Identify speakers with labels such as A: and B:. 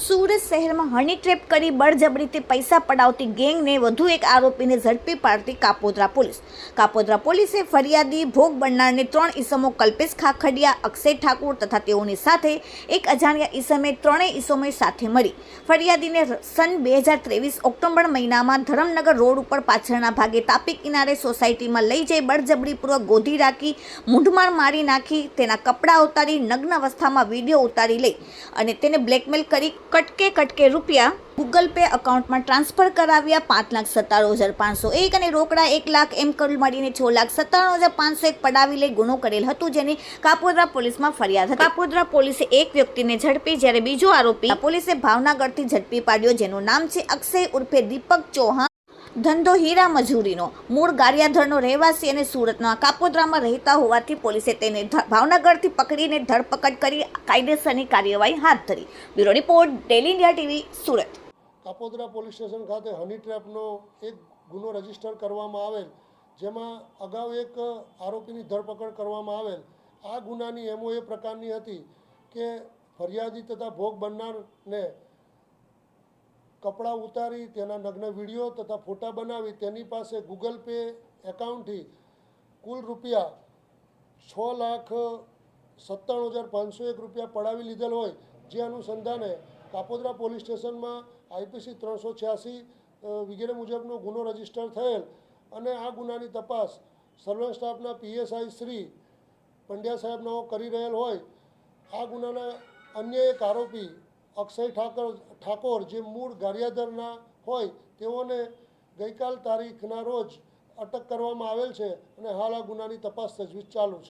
A: સુરત શહેરમાં હની ટ્રેપ કરી બળજબરીથી પૈસા પડાવતી ગેંગને વધુ એક આરોપીને ઝડપી પાડતી કાપોદ્રા પોલીસ. કાપોદ્રા પોલીસે ફરિયાદી ભોગ બનનારને ત્રણ ઈસમો કલ્પેશ ખાખડિયા, અક્ષય ઠાકુર તથા તેઓની સાથે એક અજાણ્યા ઈસમે ત્રણેય ઈસમોએ સાથે મળી. ફરિયાદીને સન બે હજાર ત્રેવીસ ઓક્ટોબર મહિનામાં ધરમનગર રોડ ઉપર પાછળના ભાગે તાપી કિનારે સોસાયટીમાં લઈ જઈ બળજબરીપૂર્વક ગોધી રાખી, મૂંઢમાર મારી નાખી, તેના કપડાં ઉતારી, નગ્ન અવસ્થામાં વીડિયો ઉતારી લઈ અને તેને બ્લેકમેલ કરી કટકે કટકે રૂપિયા ગૂગલ પે એકાઉન્ટમાં ટ્રાન્સફર કરાવ્યા પાંચ લાખ સત્તાણું હજાર પાંચસો એક અને રોકડા એક લાખ એમ કુલ મળીને છ લાખ સત્તાણું હજાર પાંચસો એક પડાવી લઈ ગુનો કરેલ હતું જેની કાપોદ્રા પોલીસમાં ફરિયાદ હતી. કાપોદ્રા પોલીસે એક વ્યક્તિને ઝડપી જ્યારે બીજો આરોપી પોલીસે ભાવનગરથી ઝડપી પાડ્યો જેનું નામ છે અક્ષય ઉર્ફે દીપક ચૌહાણ. ધંધો હીરા મજૂરીનો. મૂળ ગારિયાધરનો રહેવાસી અને સુરતના કાપોદ્રામાં રહેતા હોવાથી પોલીસે તેને ભાવનગરથી પકડીને ધરપકડ કરી કાયદેસરની કાર્યવાહી હાથ ધરી. Bureau report, daily India TV, Surat.
B: Kapodra police station ખાતે હની ટ્રેપનો એક ગુનો રજિસ્ટર કરવામાં આવેલ, જેમાં અગાઉ એક આરોપીની ધરપકડ કરવામાં આવેલ. આ ગુનાની એમઓ એ પ્રકારની હતી કે ફરિયાદી તથા ભોગ બનનારને કપડાં ઉતારી, તેના નગ્ન વીડિયો તથા ફોટા બનાવી, તેની પાસે ગૂગલ પે એકાઉન્ટથી કુલ રૂપિયા છ લાખ સત્તાણું હજાર પાંચસો એક રૂપિયા પડાવી લીધેલ હોય, જે અનુસંધાને કાપોદ્રા પોલીસ સ્ટેશનમાં આઈપીસી ત્રણસો છ્યાસી વગેરે મુજબનો ગુનો રજિસ્ટર થયેલ અને આ ગુનાની તપાસ સર્વેલન્સ સ્ટાફના પીએસઆઈ શ્રી પંડ્યા સાહેબનો કરી રહેલ હોય. આ ગુનાના અન્ય એક આરોપી અક્ષય ઠાકર, ઠાકોર જે મૂળ ગારિયાધરના હોય, તેઓને ગઈકાલ તારીખના રોજ અટક કરવામાં આવેલ છે અને હાલ આ ગુનાની તપાસ તજવીજ ચાલુ છે.